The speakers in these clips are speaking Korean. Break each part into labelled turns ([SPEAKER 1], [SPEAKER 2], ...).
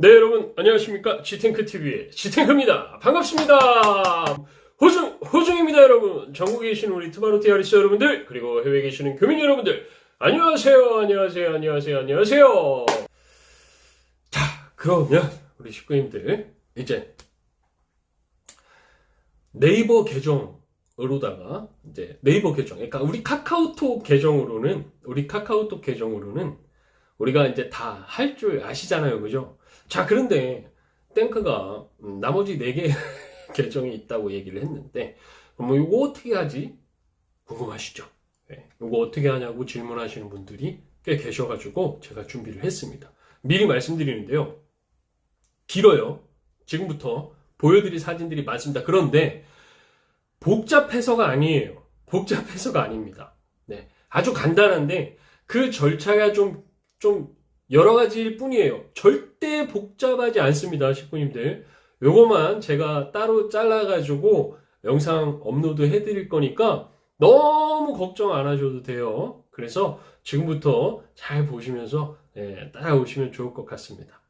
[SPEAKER 1] 네, 여러분, 안녕하십니까. 지탱크TV의 지탱크입니다. 반갑습니다. 호중, 호중입니다, 여러분. 전국에 계신 우리 투바로티 아리스 여러분들, 그리고 해외에 계시는 교민 여러분들, 안녕하세요, 안녕하세요, 안녕하세요, 안녕하세요. 자, 그러면, 우리 식구님들, 이제, 네이버 계정으로다가, 이제, 네이버 계정, 그러니까 우리 카카오톡 계정으로는, 우리 카카오톡 계정으로는, 우리가 이제 다 할 줄 아시잖아요, 그죠? 자, 그런데 땡크가 음, 나머지 4개 계정이 있다고 얘기를 했는데, 뭐 이거 어떻게 하지? 궁금하시죠? 네, 이거 어떻게 하냐고 질문하시는 분들이 꽤 계셔가지고 제가 준비를 했습니다. 미리 말씀드리는데요. 길어요. 지금부터 보여드릴 사진들이 많습니다. 그런데 복잡해서가 아니에요. 복잡해서가 아닙니다. 네, 아주 간단한데 그 절차가 좀, 좀 여러 가지일 뿐이에요. 절대 복잡하지 않습니다, 식구님들. 요거만 제가 따로 잘라가지고 영상 업로드 해드릴 거니까 너무 걱정 안 하셔도 돼요. 그래서 지금부터 잘 보시면서 예, 따라오시면 좋을 것 같습니다.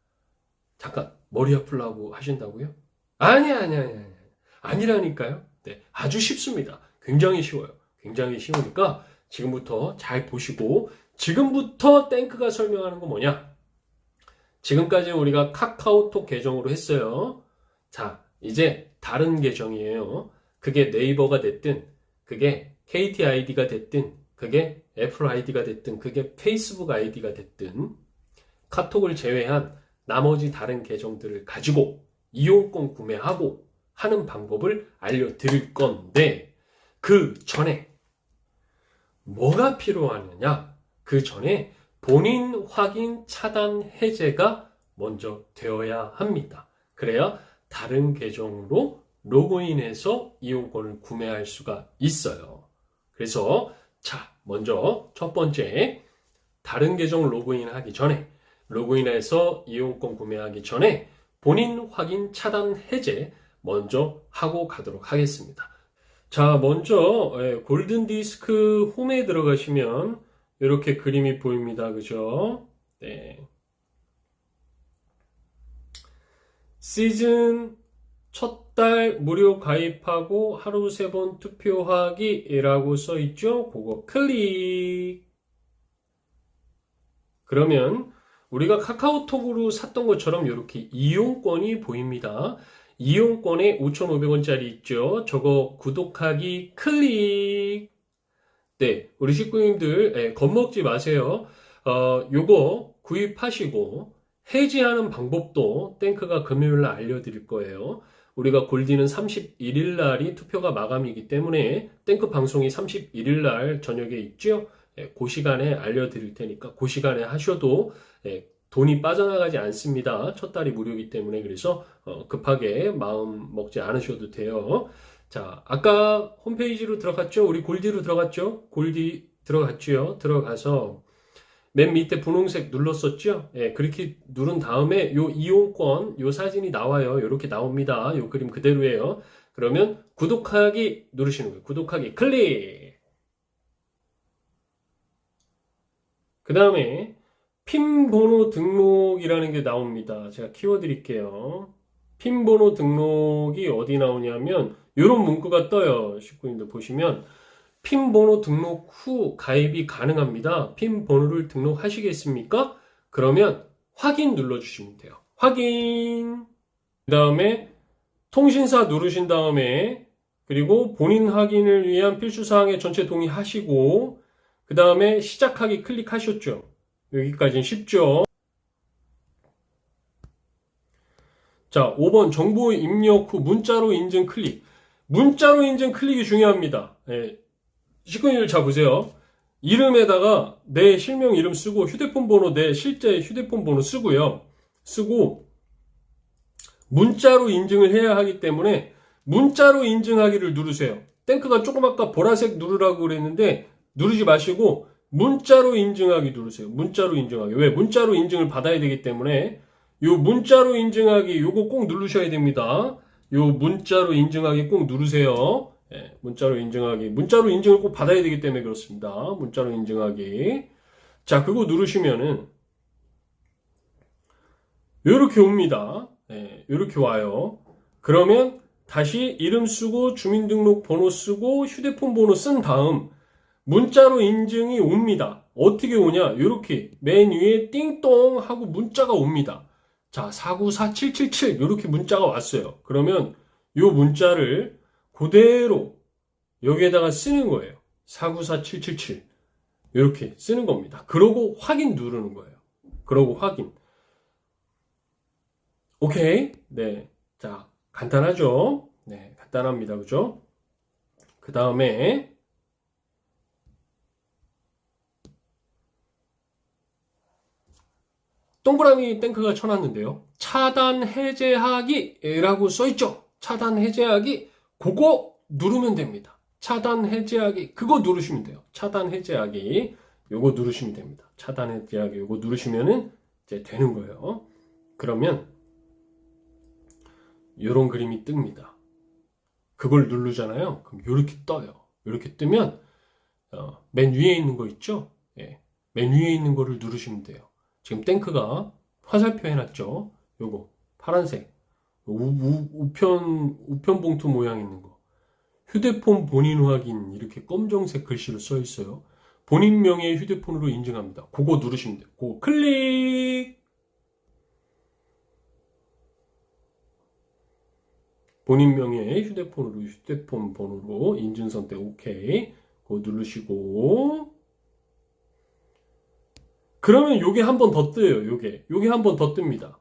[SPEAKER 1] 잠깐, 머리 아플라고 하신다고요? 아니, 아니, 아니, 아니. 아니라니까요. 네, 아주 쉽습니다. 굉장히 쉬워요. 굉장히 쉬우니까 지금부터 잘 보시고 지금부터 땡크가 설명하는 거 뭐냐? 지금까지 우리가 카카오톡 계정으로 했어요. 자, 이제 다른 계정이에요. 그게 네이버가 됐든, 그게 KT 아이디가 됐든, 그게 애플 아이디가 됐든, 그게 페이스북 아이디가 됐든, 카톡을 제외한 나머지 다른 계정들을 가지고 이용권 구매하고 하는 방법을 알려드릴 건데, 그 전에 뭐가 필요하느냐? 그 전에 본인 확인 차단 해제가 먼저 되어야 합니다. 그래야 다른 계정으로 로그인해서 이용권을 구매할 수가 있어요. 그래서 자, 먼저 첫 번째 다른 계정 로그인 하기 전에 로그인해서 이용권 구매하기 전에 본인 확인 차단 해제 먼저 하고 가도록 하겠습니다. 자, 먼저 예, 골든 디스크 홈에 들어가시면 이렇게 그림이 보입니다. 그죠? 네. 시즌 첫 달 무료 가입하고 하루 세 번 투표하기라고 써 있죠? 그거 클릭. 그러면 우리가 카카오톡으로 샀던 것처럼 이렇게 이용권이 보입니다. 이용권에 5,500원짜리 있죠? 저거 구독하기 클릭. 네, 우리 식구님들 예, 겁먹지 마세요. 어, 요거 구입하시고 해지하는 방법도 땡크가 금요일 날 알려드릴 거예요. 우리가 골디는 31일 날이 투표가 마감이기 때문에 땡크 방송이 31일 날 저녁에 있죠. 예, 그 시간에 알려드릴 테니까 그 시간에 하셔도 예, 돈이 빠져나가지 않습니다. 첫 달이 무료이기 때문에 그래서 어, 급하게 마음 먹지 않으셔도 돼요. 자, 아까 홈페이지로 들어갔죠? 우리 골디로 들어갔죠? 골디 들어갔죠? 들어가서 맨 밑에 분홍색 눌렀었죠? 예, 그렇게 누른 다음에 요 이용권, 요 사진이 나와요. 이렇게 나옵니다. 요 그림 그대로예요. 그러면 구독하기 누르시는 거예요. 구독하기 클릭! 그 다음에 핀 번호 등록이라는 게 나옵니다. 제가 키워 드릴게요. 핀 번호 등록이 어디 나오냐면 이런 문구가 떠요. 식구님들 보시면 핀 번호 등록 후 가입이 가능합니다. 핀 번호를 등록하시겠습니까? 그러면 확인 눌러주시면 돼요. 확인. 그 다음에 통신사 누르신 다음에 그리고 본인 확인을 위한 필수 사항에 전체 동의하시고 그 다음에 시작하기 클릭하셨죠. 여기까지는 쉽죠. 자, 5번 정보 입력 후 문자로 인증 클릭. 문자로 인증 클릭이 중요합니다. 예, 자 보세요. 이름에다가 내 실명 이름 쓰고 휴대폰 번호 내 실제 휴대폰 번호 쓰고요. 쓰고 문자로 인증을 해야 하기 때문에 문자로 인증하기를 누르세요. 땡크가 조금 아까 보라색 누르라고 그랬는데 누르지 마시고 문자로 인증하기 누르세요. 문자로 인증하기. 왜? 문자로 인증을 받아야 되기 때문에 요 문자로 인증하기 요거 꼭 누르셔야 됩니다. 요 문자로 인증하기 꼭 누르세요. 예, 문자로 인증하기. 문자로 인증을 꼭 받아야 되기 때문에 그렇습니다. 문자로 인증하기. 자, 그거 누르시면은 요렇게 옵니다. 네, 요렇게 와요. 그러면 다시 이름 쓰고 주민등록 번호 쓰고 휴대폰 번호 쓴 다음 문자로 인증이 옵니다. 어떻게 오냐? 요렇게 맨 위에 띵동 하고 문자가 옵니다. 자, 494777 요렇게 문자가 왔어요. 그러면 요 문자를 그대로 여기에다가 쓰는 거예요. 494777 이렇게 쓰는 겁니다. 그러고 확인 누르는 거예요. 그러고 확인. 오케이. 네. 자, 간단하죠? 네, 간단합니다. 그죠? 그 다음에 동그라미 땡크가 쳐놨는데요. 차단 해제하기라고 써있죠? 차단 해제하기. 그거 누르면 됩니다. 차단 해제하기. 그거 누르시면 돼요. 차단 해제하기. 요거 누르시면 됩니다. 차단 해제하기. 요거 누르시면은 이제 되는 거예요. 그러면 요런 그림이 뜹니다. 그걸 누르잖아요. 그럼 요렇게 떠요. 요렇게 뜨면 어, 맨 위에 있는 거 있죠? 예. 맨 위에 있는 거를 누르시면 돼요. 지금 땡크가 화살표 해놨죠? 요거 파란색 우, 우, 우편 우편 봉투 모양 있는 거 휴대폰 본인 확인 이렇게 검정색 글씨로 써 있어요. 본인 명의 휴대폰으로 인증합니다. 그거 누르시면 돼요. 그거 클릭 본인 명의 휴대폰으로 휴대폰 번호로 인증 선택 오케이 그거 누르시고 그러면 요게 한 번 더 뜨요 요게. 요게 한 번 더 뜹니다.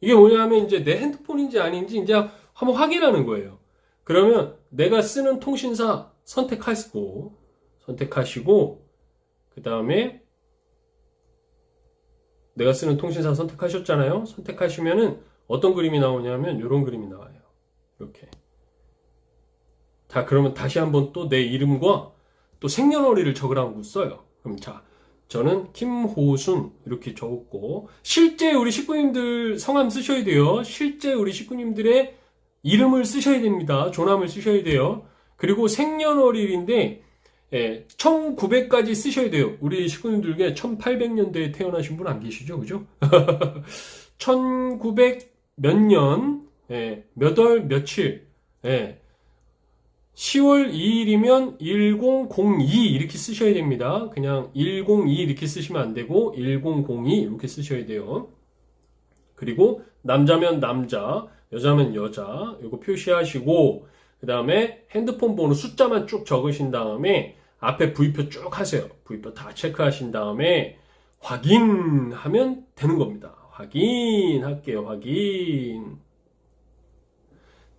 [SPEAKER 1] 이게 뭐냐면 이제 내 핸드폰인지 아닌지 이제 한번 확인하는 거예요. 그러면 내가 쓰는 통신사 선택하시고 선택하시고 그 다음에 내가 쓰는 통신사 선택하셨잖아요. 선택하시면은 어떤 그림이 나오냐면 이런 그림이 나와요. 이렇게. 자 그러면 다시 한번 또 내 이름과 또 생년월일을 적으라고 써요. 그럼 자 저는 김호순 이렇게 적었고 실제 우리 식구님들 성함 쓰셔야 돼요. 실제 우리 식구님들의 이름을 쓰셔야 됩니다. 조남을 쓰셔야 돼요. 그리고 생년월일인데 예, 1900까지 쓰셔야 돼요. 우리 식구님들 중에 1800년대에 태어나신 분 안 계시죠? 그죠? 1900 몇 년, 예, 몇 월, 며칠, 예, 10월 2일이면 1002 이렇게 쓰셔야 됩니다. 그냥 102 이렇게 쓰시면 안 되고 1002 이렇게 쓰셔야 돼요. 그리고 남자면 남자, 여자면 여자 이거 표시하시고 그 다음에 핸드폰 번호 숫자만 쭉 적으신 다음에 앞에 V표 쭉 하세요. V표 다 체크하신 다음에 확인하면 되는 겁니다. 확인할게요. 확인.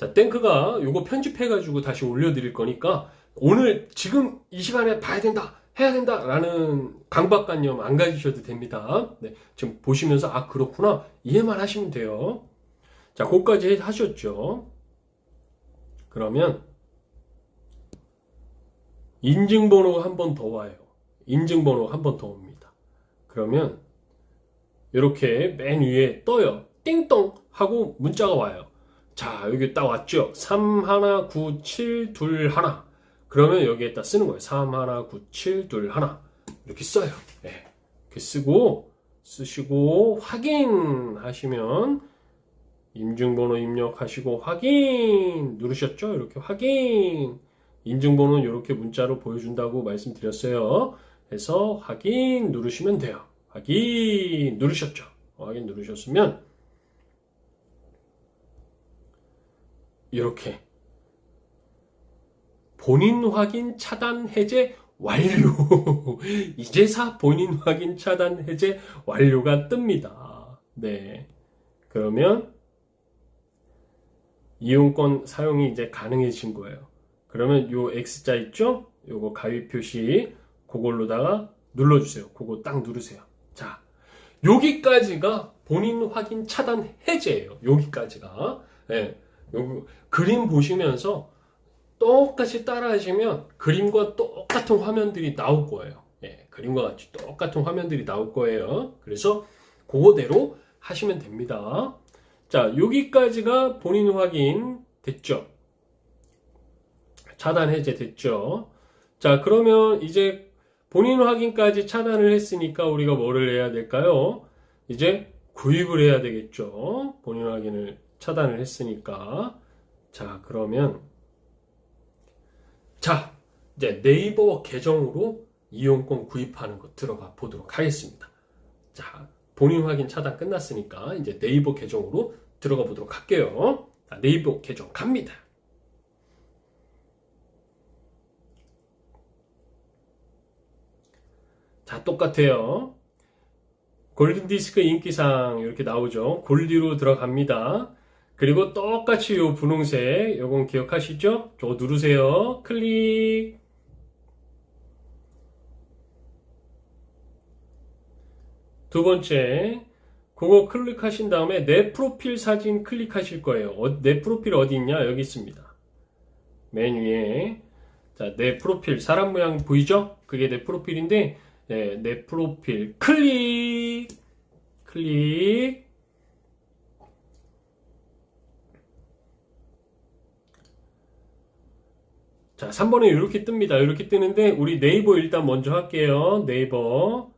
[SPEAKER 1] 자, 땡크가 요거 편집해가지고 다시 올려드릴 거니까 오늘 지금 이 시간에 봐야 된다, 해야 된다 라는 강박관념 안 가지셔도 됩니다. 네, 지금 보시면서 아, 그렇구나. 이해만 하시면 돼요. 자, 그까지 하셨죠. 그러면 인증번호가 한 번 더 와요. 인증번호가 한 번 더 옵니다. 그러면 이렇게 맨 위에 떠요. 띵동 하고 문자가 와요. 자, 여기 딱 왔죠? 319721. 그러면 여기에 다 쓰는 거예요. 319721. 이렇게 써요. 네. 이렇게 쓰고, 쓰시고, 확인하시면, 인증번호 입력하시고, 확인 누르셨죠? 이렇게 확인. 인증번호는 이렇게 문자로 보여준다고 말씀드렸어요. 그래서 확인 누르시면 돼요. 확인 누르셨죠? 확인 누르셨으면, 이렇게 본인 확인 차단 해제 완료. 이제사 본인 확인 차단 해제 완료가 뜹니다. 네. 그러면 이용권 사용이 이제 가능해진 거예요. 그러면 요 X자 있죠? 요거 가위 표시 그걸로다가 눌러주세요. 그거 딱 누르세요. 자, 여기까지가 본인 확인 차단 해제예요. 여기까지가. 네. 요 그림 보시면서 똑같이 따라 하시면 그림과 똑같은 화면들이 나올 거예요. 예, 그림과 같이 똑같은 화면들이 나올 거예요. 그래서 그거대로 하시면 됩니다. 자, 여기까지가 본인 확인 됐죠? 차단 해제 됐죠? 자, 그러면 이제 본인 확인까지 차단을 했으니까 우리가 뭐를 해야 될까요? 이제 구입을 해야 되겠죠. 본인 확인을 차단을 했으니까. 자, 그러면 자, 이제 네이버 계정으로 이용권 구입하는 거 들어가 보도록 하겠습니다. 자, 본인 확인 차단 끝났으니까 이제 네이버 계정으로 들어가 보도록 할게요. 자, 네이버 계정 갑니다. 자, 똑같아요. 골든디스크 인기상 이렇게 나오죠. 골디로 들어갑니다. 그리고 똑같이 요 분홍색 요건 기억하시죠? 저거 누르세요. 클릭. 두 번째, 그거 클릭하신 다음에 내 프로필 사진 클릭하실 거예요. 어, 내 프로필 어디 있냐? 여기 있습니다. 맨 위에. 자, 내 프로필 사람 모양 보이죠? 그게 내 프로필인데, 네, 내 프로필 클릭. 클릭. 자, 3번에 이렇게 뜹니다. 이렇게 뜨는데, 우리 네이버 일단 먼저 할게요. 네이버.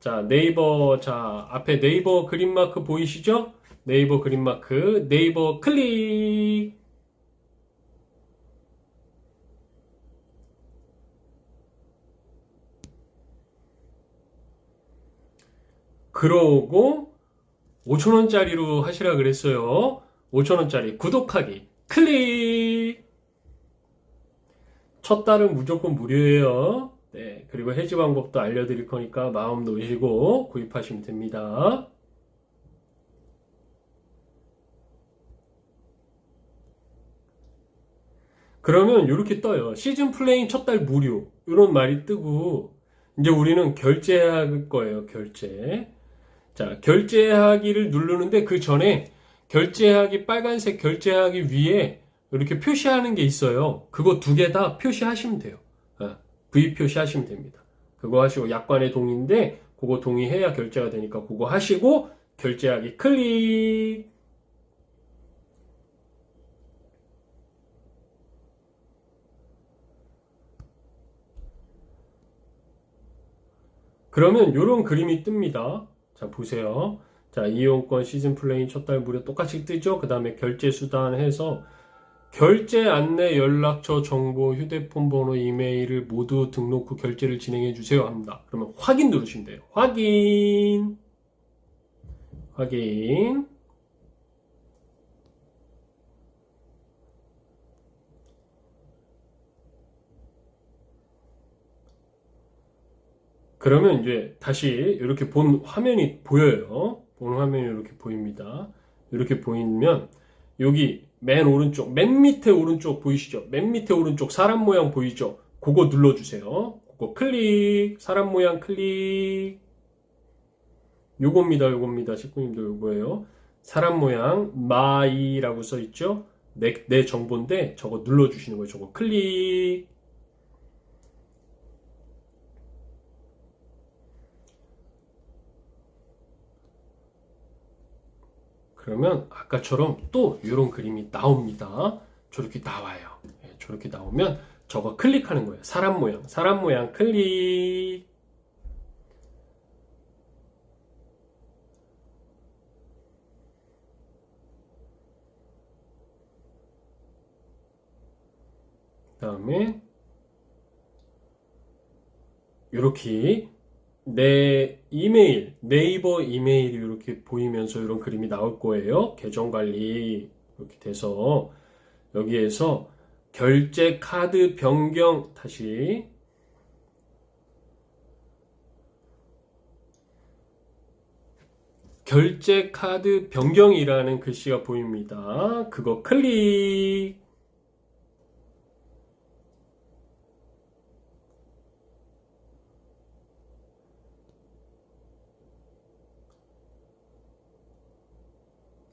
[SPEAKER 1] 자, 네이버, 자, 앞에 네이버 그린 마크 보이시죠? 네이버 그린 마크, 네이버 클릭. 그러고 5천원짜리로 하시라 그랬어요. 5천원짜리 구독하기 클릭. 첫 달은 무조건 무료예요. 네, 그리고 해지 방법도 알려드릴 거니까 마음 놓으시고 구입하시면 됩니다. 그러면 이렇게 떠요. 시즌 플레인 첫 달 무료. 이런 말이 뜨고, 이제 우리는 결제할 거예요, 결제. 자, 결제하기를 누르는데 그 전에 결제하기, 빨간색 결제하기 위에 이렇게 표시하는 게 있어요. 그거 두 개 다 표시하시면 돼요. 아, V 표시하시면 됩니다. 그거 하시고 약관의 동의인데 그거 동의해야 결제가 되니까 그거 하시고 결제하기 클릭. 그러면 이런 그림이 뜹니다. 자, 보세요. 자, 이용권 시즌 플레인 첫 달 무료 똑같이 뜨죠? 그 다음에 결제 수단 해서 결제 안내 연락처 정보, 휴대폰 번호, 이메일을 모두 등록 후 결제를 진행해 주세요 합니다. 그러면 확인 누르시면 돼요. 확인. 확인. 그러면 이제 다시 이렇게 본 화면이 보여요. 본 화면이 이렇게 보입니다. 이렇게 보이면 여기 맨 오른쪽, 맨 밑에 오른쪽 보이시죠? 맨 밑에 오른쪽 사람 모양 보이죠? 그거 눌러주세요. 그거 클릭, 사람 모양 클릭. 요겁니다, 요겁니다. 식구님도 요거예요. 사람 모양, 마이라고 써 있죠? 내, 내 정보인데 저거 눌러주시는 거예요. 저거 클릭. 그러면 아까처럼 또 이런 그림이 나옵니다. 저렇게 나와요. 예, 저렇게 나오면 저거 클릭하는 거예요. 사람 모양, 사람 모양 클릭. 그다음에 이렇게 내 이메일, 네이버 이메일이 이렇게 보이면서 이런 그림이 나올 거예요. 계정 관리 이렇게 돼서 여기에서 결제 카드 변경 다시 결제 카드 변경이라는 글씨가 보입니다. 그거 클릭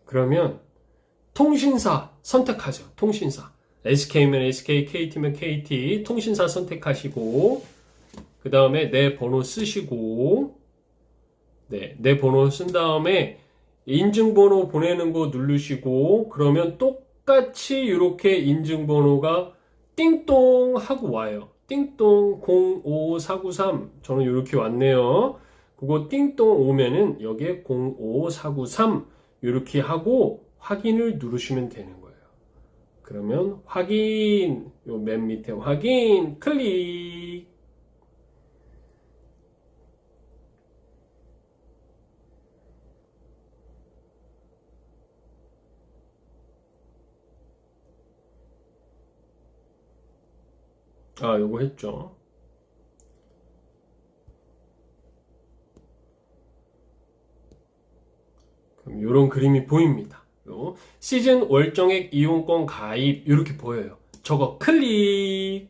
[SPEAKER 1] 그러면 통신사 선택하죠. 통신사. SK면 SK, KT면 KT, 통신사 선택하시고, 그 다음에 내 번호 쓰시고, 네, 내 번호 쓴 다음에 인증번호 보내는 거 누르시고, 그러면 똑같이 이렇게 인증번호가 띵동 하고 와요. 띵동 05493. 저는 이렇게 왔네요. 그거 띵동 오면은 여기에 05493 이렇게 하고 확인을 누르시면 되는 거예요. 그러면 확인 요 맨 밑에 확인 클릭 아 요거 했죠. 요런 그림이 보입니다. 요 시즌 월정액 이용권 가입 이렇게 보여요. 저거 클릭.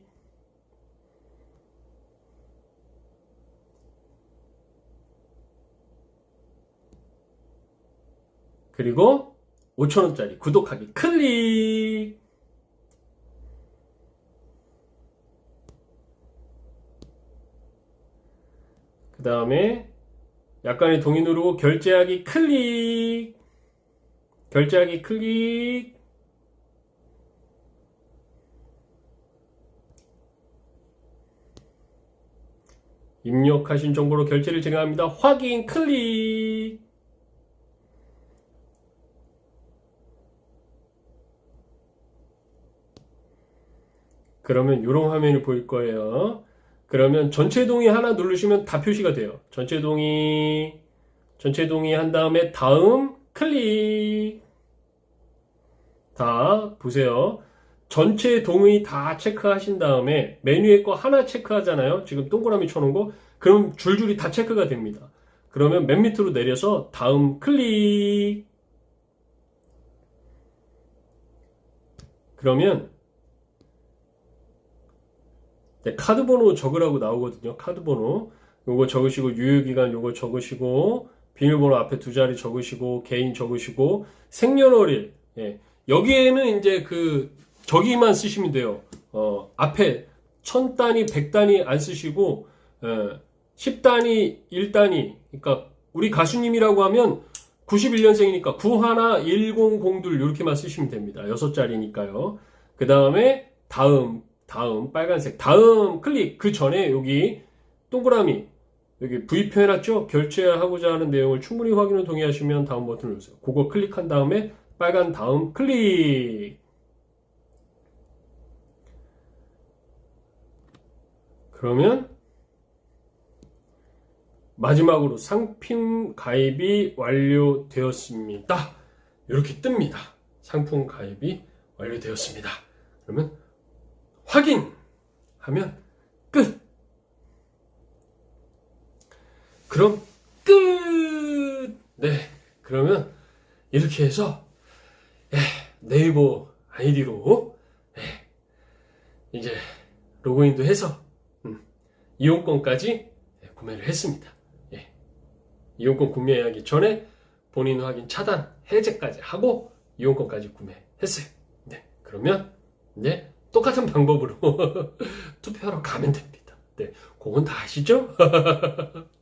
[SPEAKER 1] 그리고 5천원짜리 구독하기 클릭. 그 다음에 약간의 동의 누르고 결제하기 클릭. 결제하기 클릭. 입력하신 정보로 결제를 진행합니다. 확인 클릭. 그러면 이런 화면이 보일 거예요. 그러면 전체 동의 하나 누르시면 다 표시가 돼요. 전체 동의, 전체 동의 한 다음에 다음 클릭. 다 보세요. 전체 동의 다 체크하신 다음에 메뉴에 거 하나 체크하잖아요. 지금 동그라미 쳐놓은 거. 그럼 줄줄이 다 체크가 됩니다. 그러면 맨 밑으로 내려서 다음 클릭. 그러면 네, 카드 번호 적으라고 나오거든요. 카드 번호. 요거 적으시고 유효기간 요거 적으시고 비밀번호 앞에 두 자리 적으시고 개인 적으시고 생년월일. 예. 여기에는 이제 그 저기만 쓰시면 돼요. 어, 앞에 천 단위, 백 단위 안 쓰시고 예, 10단위, 1단위. 그러니까 우리 가수님이라고 하면 91년생이니까 91, 100둘 이렇게만 쓰시면 됩니다. 여섯 자리니까요. 그 다음에 다음, 다음 빨간색, 다음 클릭 그 전에 여기 동그라미 여기 V 표 해놨죠? 결제하고자 하는 내용을 충분히 확인을 동의하시면 다음 버튼을 누르세요. 그거 클릭한 다음에 빨간 다음 클릭. 그러면 마지막으로 상품 가입이 완료되었습니다. 이렇게 뜹니다. 상품 가입이 완료되었습니다. 그러면 확인 하면 끝. 그럼 끝. 네. 그러면 이렇게 해서 예, 네이버 아이디로 예, 이제 로그인도 해서 음, 이용권까지 예, 구매를 했습니다. 예, 이용권 구매하기 전에 본인 확인 차단 해제까지 하고 이용권까지 구매했어요. 네, 그러면 네, 똑같은 방법으로 투표하러 가면 됩니다. 네, 그건 다 아시죠?